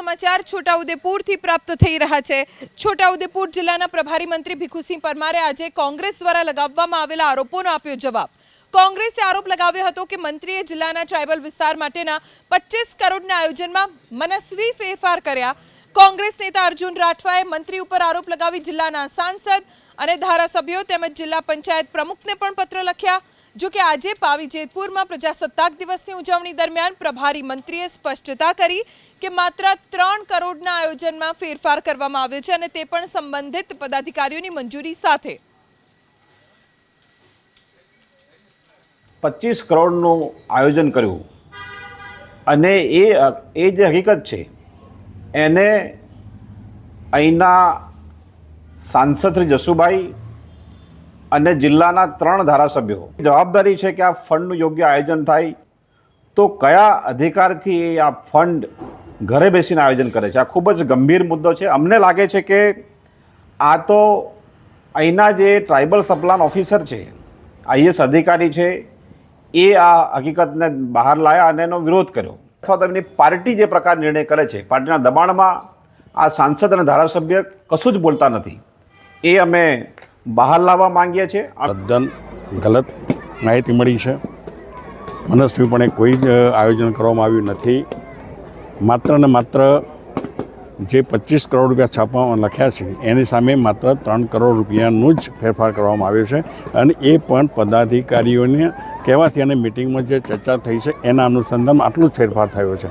સમાચાર છોટાઉદેપુરથી પ્રાપ્ત થઈ રહ્યા છે. છોટાઉદેપુર જિલ્લાના પ્રભારી મંત્રી ભીખુસિંહ પરમારે આજે કોંગ્રેસ દ્વારા લગાવવામાં આવેલા આરોપોનો આપ્યો જવાબ. કોંગ્રેસે આરોપ લગાવ્યો હતો કે મંત્રીએ જિલ્લાના ટ્રાઇબલ વિસ્તાર માટેના પચીસ કરોડના આયોજનમાં મનસ્વી ફેરફાર કર્યા. કોંગ્રેસ નેતા અર્જુન રાઠવાએ મંત્રી ઉપર આરોપ લગાવી જિલ્લાના સાંસદ અને ધારાસભ્યો તેમજ જિલ્લા પંચાયત પ્રમુખને પણ પત્ર લખ્યા. જો કે આજે પાવી જેતપુરમાં પ્રજાસત્તાક દિવસની ઉજવણી દરમિયાન પ્રભારી મંત્રીએ સ્પષ્ટતા કરી કે માત્ર ત્રણ કરોડના આયોજનમાં ફેરફાર કરવામાં આવ્યો છે અને તે પણ સંબંધિત પદાધિકારીઓની મંજૂરી સાથે. પચીસ કરોડનું આયોજન કર્યું. અને એ એ જે હકીકત છે, એને અહીંના સાંસદ શ્રી જસુભાઈ અને જિલ્લાના ત્રણ ધારાસભ્યો. જવાબદારી છે કે આ ફંડનું યોગ્ય આયોજન થાય. તો કયા અધિકારથી એ આ ફંડ ઘરે બેસીને આયોજન કરે છે? આ ખૂબ જ ગંભીર મુદ્દો છે. અમને લાગે છે કે આ તો અહીંના જે ટ્રાઇબલ સપ્લાન ઓફિસર છે આઈએસ અધિકારી છે, એ આ હકીકતને બહાર લાયા અને એનો વિરોધ કર્યો. અથવા તો એમની પાર્ટી જે પ્રકાર નિર્ણય કરે છે, પાર્ટીના દબાણમાં આ સાંસદ અને ધારાસભ્ય કશું જ બોલતા નથી. એ અમે બહાર લાવવા માંગીએ છીએ. તદ્દન ગલત માહિતી મળી છે. મનસ્વીપણે કોઈ જ આયોજન કરવામાં આવ્યું નથી. માત્ર ને માત્ર જે પચીસ કરોડ રૂપિયા છાપવામાં લખ્યા છે, એની સામે માત્ર ત્રણ કરોડ રૂપિયાનું જ ફેરફાર કરવામાં આવ્યો છે અને એ પણ પદાધિકારીઓને કહેવાથી અને મિટિંગમાં જે ચર્ચા થઈ છે, એના અનુસંધાનમાં આટલું જ ફેરફાર થયો છે.